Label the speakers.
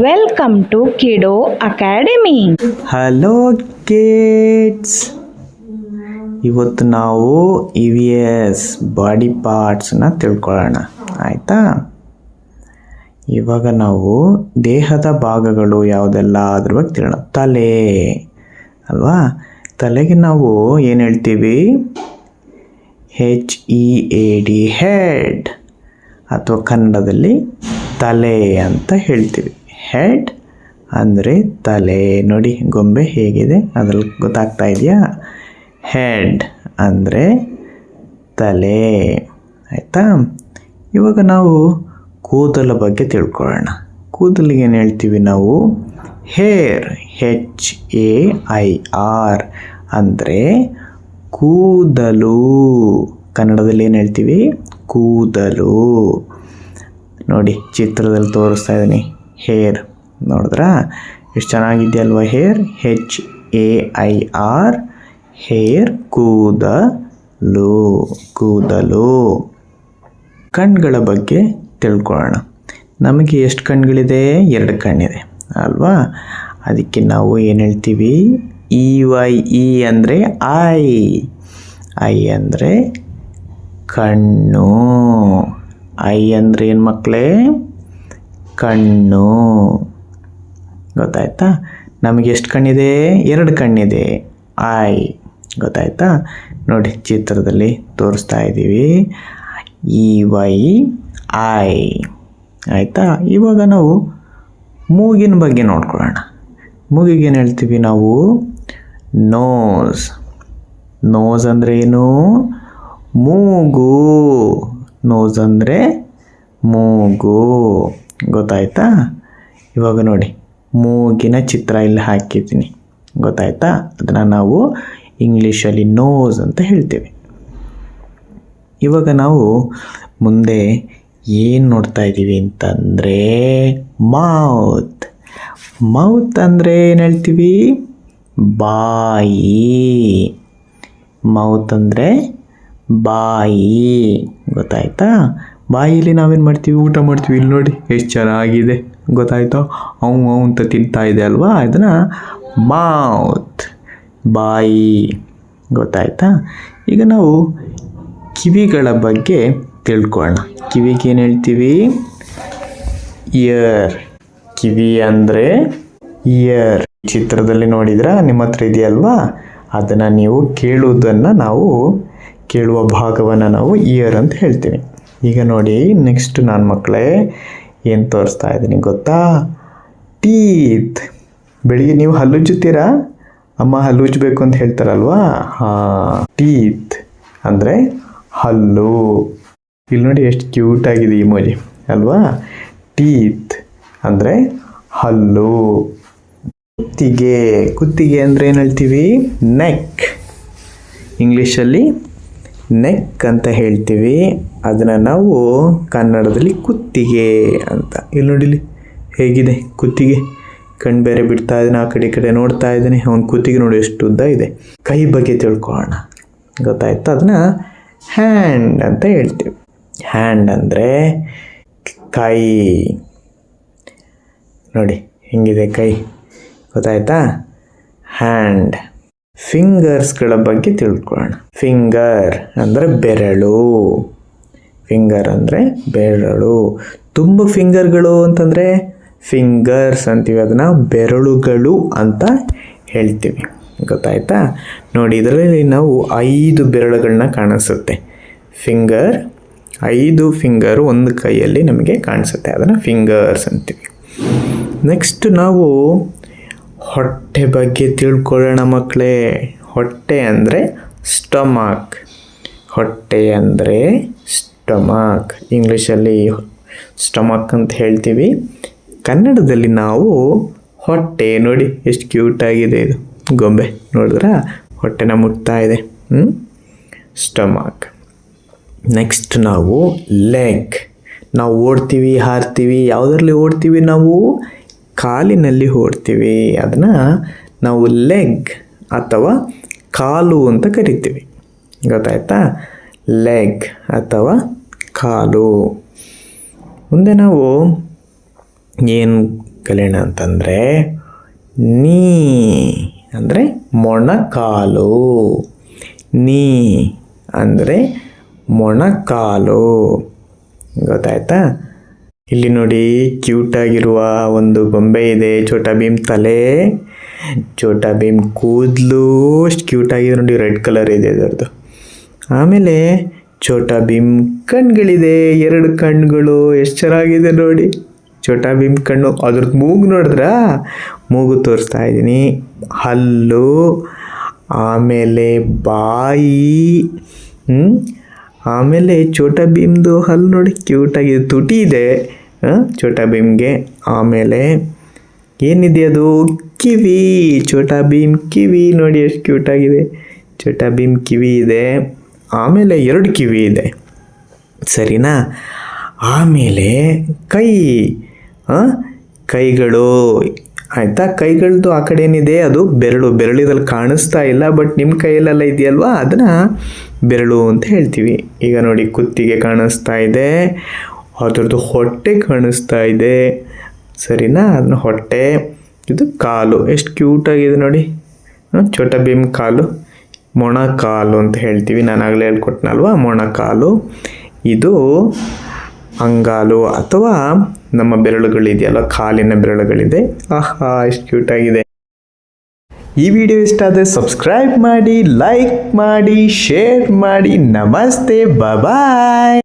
Speaker 1: Welcome to Kido academy
Speaker 2: hello kids ಇವತ್ತು ನಾವು E V S body ಪಾರ್ಟ್ಸ್ನ ತಿಳ್ಕೊಳ್ಳೋಣ. ಆಯಿತಾ? ಇವಾಗ ನಾವು ದೇಹದ ಭಾಗಗಳು ಯಾವುದೆಲ್ಲ ಅದ್ರ ಬಗ್ಗೆ ತಿಳೋಣ. ತಲೆ, ಅಲ್ವಾ? ತಲೆಗೆ ನಾವು ಏನು ಹೇಳ್ತೀವಿ? H E A D head ಅಥವಾ ಕನ್ನಡದಲ್ಲಿ ತಲೆ ಅಂತ ಹೇಳ್ತೀವಿ. ಹೆಡ್ ಅಂದರೆ ತಲೆ. ನೋಡಿ, ಗೊಂಬೆ ಹೇಗಿದೆ? ಅದ್ರಲ್ಲಿ ಗೊತ್ತಾಗ್ತಾ ಇದೆಯಾ? ಹೆಡ್ ಅಂದರೆ ತಲೆ. ಆಯಿತಾ? ಇವಾಗ ನಾವು ಕೂದಲ ಬಗ್ಗೆ ತಿಳ್ಕೊಳ್ಳೋಣ. ಕೂದಲಿಗೆ ಏನು ಹೇಳ್ತೀವಿ ನಾವು? Hair H A I R ಅಂದರೆ ಕೂದಲು. ಕನ್ನಡದಲ್ಲಿ ಏನು ಹೇಳ್ತೀವಿ? ಕೂದಲು. ನೋಡಿ, ಚಿತ್ರದಲ್ಲಿ ತೋರಿಸ್ತಾ ಇದ್ದೀನಿ. ಹೇರ್ ನೋಡಿದ್ರಾ? ಎಷ್ಟು ಚೆನ್ನಾಗಿದೆಯಲ್ವ hair? H A I R hair ಕೂದಲು ಕೂದಲು. ಕಣ್ಗಳ ಬಗ್ಗೆ ತಿಳ್ಕೊಳ್ಳೋಣ. ನಮಗೆ ಎಷ್ಟು ಕಣ್ಗಳಿದೆ? ಎರಡು ಕಣ್ಣಿದೆ, ಅಲ್ವಾ? ಅದಕ್ಕೆ ನಾವು ಏನು ಹೇಳ್ತೀವಿ? ಇ ವೈ ಇ ಅಂದರೆ ಐ ಐ ಅಂದರೆ ಕಣ್ಣು. ಐ ಅಂದರೆ ಏನು ಮಕ್ಕಳೇ ಕಣ್ಣು. ಗೊತ್ತಾಯ್ತಾ? ನಮಗೆ ಎಷ್ಟು ಕಣ್ಣಿದೆ? ಎರಡು ಕಣ್ಣಿದೆ. ಐ. ಗೊತ್ತಾಯ್ತಾ? ನೋಡಿ, ಚಿತ್ರದಲ್ಲಿ ತೋರಿಸ್ತಾ ಇದ್ದೀವಿ. E Y, eye. ಆಯಿತಾ? ಇವಾಗ ನಾವು ಮೂಗಿನ ಬಗ್ಗೆ ನೋಡ್ಕೊಳ್ಳೋಣ. ಮೂಗಿಗೆ ಏನು ಹೇಳ್ತೀವಿ ನಾವು? ನೋಸ್. ನೋಸ್ ಅಂದರೆ ಏನು? ಮೂಗು. ನೋಸ್ ಅಂದರೆ ಮೂಗು. ಗೊತ್ತಾಯ್ತಾ? ಇವಾಗ ನೋಡಿ, ಮೂಗಿನ ಚಿತ್ರ ಇಲ್ಲಿ ಹಾಕಿದ್ದೀನಿ. ಗೊತ್ತಾಯ್ತಾ? ಅದನ್ನು ನಾವು ಇಂಗ್ಲೀಷಲ್ಲಿ ನೋಸ್ ಅಂತ ಹೇಳ್ತೇವೆ. ಇವಾಗ ನಾವು ಮುಂದೆ ಏನು ನೋಡ್ತಾ ಇದ್ದೀವಿ ಅಂತಂದರೆ ಮೌತ್ ಮೌತ್ ಅಂದರೆ ಏನು ಹೇಳ್ತೀವಿ? ಬಾಯಿ. ಮೌತ್ ಅಂದರೆ ಬಾಯಿ. ಗೊತ್ತಾಯ್ತಾ? ಬಾಯಿಲಿ ನಾವೇನು ಮಾಡ್ತೀವಿ? ಊಟ ಮಾಡ್ತೀವಿ. ಇಲ್ಲಿ ನೋಡಿ, ಎಷ್ಟು ಚೆನ್ನಾಗಿದೆ. ಗೊತ್ತಾಯ್ತಾ? ಅವು ಅವು ಅಂತ ತಿಂತಾ ಇದೆ ಅಲ್ವಾ? ಅದನ್ನು ಮೌತ್ ಬಾಯಿ. ಗೊತ್ತಾಯ್ತಾ? ಈಗ ನಾವು ಕಿವಿಗಳ ಬಗ್ಗೆ ತಿಳ್ಕೊಳ್ಳೋಣ ಕಿವಿಗೆ ಏನು ಹೇಳ್ತೀವಿ? ಇಯರ್ ಕಿವಿ ಅಂದರೆ ಇಯರ್ ಚಿತ್ರದಲ್ಲಿ ನೋಡಿದ್ರ? ನಿಮ್ಮ ಹತ್ರ ಇದೆಯಲ್ವಾ ಅದನ್ನು ನೀವು ಕೇಳುವುದನ್ನು ನಾವು ಕೇಳುವ ಭಾಗವನ್ನು ನಾವು ಇಯರ್ ಅಂತ ಹೇಳ್ತೀವಿ. ಈಗ ನೋಡಿ ನೆಕ್ಸ್ಟ್ ನಾನು ಮಕ್ಕಳೇ ಏನು ತೋರಿಸ್ತಾ ಇದ್ದೀನಿ ಗೊತ್ತಾ? ಟೀತ್. ಬೆಳಿಗ್ಗೆ ನೀವು ಹಲ್ಲುಜ್ಜುತ್ತೀರಾ? ಅಮ್ಮ ಹಲ್ಲುಜ್ಜಬೇಕು ಅಂತ ಹೇಳ್ತಾರಲ್ವಾ? ಹಾಂ, ಟೀತ್ ಅಂದರೆ ಹಲ್ಲು. ಇಲ್ಲಿ ನೋಡಿ ಎಷ್ಟು ಕ್ಯೂಟ್ ಆಗಿದೆ ಇಮೋಜಿ ಅಲ್ವಾ? ಟೀತ್ ಅಂದರೆ ಹಲ್ಲು. ಕುತ್ತಿಗೆ. ಕುತ್ತಿಗೆ ಅಂದರೆ ಏನು ಹೇಳ್ತೀವಿ? ನೆಕ್ ಇಂಗ್ಲೀಷಲ್ಲಿ ನೆಕ್ ಅಂತ ಹೇಳ್ತೀವಿ. ಅದನ್ನು ನಾವು ಕನ್ನಡದಲ್ಲಿ ಕುತ್ತಿಗೆ ಅಂತ. ಇಲ್ಲಿ ನೋಡಿಲಿ ಹೇಗಿದೆ ಕುತ್ತಿಗೆ? ಕಣ್ಣು ಬೇರೆ ಬಿಡ್ತಾ ಇದ್ದಾನೆ, ಆ ಕಡೆ ಈ ಕಡೆ ನೋಡ್ತಾ ಇದ್ದಾನೆ. ಅವನ ಕುತ್ತಿಗೆ ನೋಡಿ ಎಷ್ಟು ಉದ್ದ ಇದೆ. ಕೈ ಬಗ್ಗೆ ತಿಳ್ಕೊಳ್ಳೋಣ. ಗೊತ್ತಾಯ್ತು? ಅದನ್ನು ಹ್ಯಾಂಡ್ ಅಂತ ಹೇಳ್ತೀವಿ. ಹ್ಯಾಂಡ್ ಅಂದರೆ ಕೈ. ನೋಡಿ, ಹೆಂಗಿದೆ ಕೈ? ಗೊತ್ತಾಯ್ತಾ? ಹ್ಯಾಂಡ್. ಫಿಂಗರ್ಸ್ಗಳ ಬಗ್ಗೆ ತಿಳ್ಕೊಳ್ಳೋಣ. ಫಿಂಗರ್ ಅಂದರೆ ಬೆರಳು. ಫಿಂಗರ್ ಅಂದರೆ ಬೆರಳು. ತುಂಬ ಫಿಂಗರ್ಗಳು ಅಂತಂದರೆ ಫಿಂಗರ್ಸ್ ಅಂತೀವಿ, ಅದನ್ನು ಬೆರಳುಗಳು ಅಂತ ಹೇಳ್ತೀವಿ. ಗೊತ್ತಾಯ್ತಾ? ನೋಡಿ, ಇದರಲ್ಲಿ ನಾವು ಐದು ಬೆರಳುಗಳನ್ನ ಕಾಣಿಸುತ್ತೆ. ಫಿಂಗರ್ ಐದು ಫಿಂಗರ್ ಒಂದು ಕೈಯಲ್ಲಿ ನಮಗೆ ಕಾಣಿಸುತ್ತೆ, ಅದನ್ನು ಫಿಂಗರ್ಸ್ ಅಂತೀವಿ. ನೆಕ್ಸ್ಟ್ ನಾವು ಹೊಟ್ಟೆ ಬಗ್ಗೆ ತಿಳ್ಕೊಳ್ಳೋಣ ಮಕ್ಕಳೇ. ಹೊಟ್ಟೆ ಅಂದರೆ ಸ್ಟಮಕ್. ಹೊಟ್ಟೆ ಅಂದರೆ ಸ್ಟಮಕ್. ಇಂಗ್ಲೀಷಲ್ಲಿ ಸ್ಟಮಕ್ ಅಂತ ಹೇಳ್ತೀವಿ. ಕನ್ನಡದಲ್ಲಿ ನಾವು ಹೊಟ್ಟೆ ನೋಡಿ ಎಷ್ಟು ಕ್ಯೂಟಾಗಿದೆ ಇದು. ಗೊಂಬೆ ನೋಡಿದ್ರಾ? ಹೊಟ್ಟೆನ ಮುಟ್ತಾ ಇದೆ. ಹ್ಞೂ ಸ್ಟಮಕ್. ನೆಕ್ಸ್ಟ್ ನಾವು ಲೆಗ್. ನಾವು ಓಡ್ತೀವಿ, ಹಾರ್ತೀವಿ. ಯಾವುದರಲ್ಲಿ ಓಡ್ತೀವಿ ನಾವು? ಕಾಲಿನಲ್ಲಿ ಓಡ್ತೀವಿ ಅದನ್ನು ನಾವು ಲೆಗ್ ಅಥವಾ ಕಾಲು ಅಂತ ಕರಿತೀವಿ. ಗೊತ್ತಾಯ್ತಾ? ಲೆಗ್ ಅಥವಾ ಕಾಲು. ಮುಂದೆ ನಾವು ಏನು ಕಲಿಯೋಣ ಅಂತಂದರೆ, ನೀ ಅಂದರೆ ಮೊಣಕಾಲು. ನೀ ಅಂದರೆ ಮೊಣಕಾಲು. ಗೊತ್ತಾಯ್ತಾ? ಇಲ್ಲಿ ನೋಡಿ ಕ್ಯೂಟ್ ಆಗಿರುವ ಒಂದು ಗೊಂಬೆ ಇದೆ. ಛೋಟಾ ಭೀಮ್ ತಲೆ, ಛೋಟಾ ಭೀಮ್ ಕೂದಲು, ಅಷ್ಟು ಕ್ಯೂಟ್ ಆಗಿದೆ ನೋಡಿ ರೆಡ್ ಕಲರ್ ಇದೆ ಅದರದ್ದು. ಆಮೇಲೆ ಛೋಟಾ ಭೀಮ್ ಕಣ್ಗಳಿದೆ, ಎರಡು ಕಣ್ಗಳು, ಎಷ್ಟು ಚೆನ್ನಾಗಿದೆ ನೋಡಿ. ಛೋಟಾ ಭೀಮ್ ಕಣ್ಣು ಅದ್ರದ್ದು ಮೂಗು ನೋಡಿದ್ರಾ? ಮೂಗು ತೋರಿಸ್ತಾ ಇದ್ದೀನಿ. ಹಲ್ಲು, ಆಮೇಲೆ ಬಾಯಿ? ಆಮೇಲೆ ಛೋಟಾ ಭೀಮ್ದು ಹಲ್ಲು ನೋಡಿ ಕ್ಯೂಟಾಗಿದೆ ತುಟಿ ಇದೆ. ಛೋಟಾ ಭೀಮ್ಗೆ ಆಮೇಲೆ ಏನಿದೆ ಅದು? ಕಿವಿ. ಚೋಟಾ ಭೀಮ್ ಕಿವಿ ನೋಡಿ ಎಷ್ಟು ಕ್ಯೂಟಾಗಿದೆ. ಛೋಟಾ ಭೀಮ್ ಕಿವಿ ಇದೆ. ಆಮೇಲೆ ಎರಡು ಕಿವಿ ಇದೆ. ಸರಿನಾ? ಆಮೇಲೆ ಕೈ. ಕೈಗಳು. ಆಯಿತಾ? ಕೈಗಳದ್ದು ಆ ಕಡೆ ಏನಿದೆ? ಅದು ಬೆರಳು. ಬೆರಳಿದಲ್ಲಿ ಕಾಣಿಸ್ತಾ ಇಲ್ಲ, ಬಟ್ ನಿಮ್ಮ ಕೈಯಲ್ಲೆಲ್ಲ ಇದೆಯಲ್ವಾ? ಅದನ್ನು ಬೆರಳು ಅಂತ ಹೇಳ್ತೀವಿ. ಈಗ ನೋಡಿ ಕುತ್ತಿಗೆ ಕಾಣಿಸ್ತಾ ಇದೆ. ಅದರದ್ದು ಹೊಟ್ಟೆ ಕಾಣಿಸ್ತಾ ಇದೆ. ಸರಿನಾ? ಅದನ್ನ ಹೊಟ್ಟೆ, ಇದು ಕಾಲು. ಎಷ್ಟು ಕ್ಯೂಟಾಗಿದೆ ನೋಡಿ. ಚೋಟ ಭೀಮ್ ಕಾಲು. ಮೊಣಕಾಲು ಅಂತ ಹೇಳ್ತೀವಿ. ನಾನು ಆಗಲೇ ಹೇಳ್ಕೊಟ್ನಲ್ವಾ? ಮೊಣಕಾಲು ಇದು ಅಂಗಾಲು ಅಥವಾ ನಮ್ಮ ಬೆರಳುಗಳಿದೆಯಲ್ಲ, ಕಾಲಿನ ಬೆರಳುಗಳಿದೆ. ಆಹಾ, ಎಷ್ಟು ಕ್ಯೂಟಾಗಿದೆ ಈ ವಿಡಿಯೋ ಇಷ್ಟ ಆದರೆ ಸಬ್ಸ್ಕ್ರೈಬ್ ಮಾಡಿ ಲೈಕ್ ಮಾಡಿ ಶೇರ್ ಮಾಡಿ ನಮಸ್ತೆ ಬಾಯ್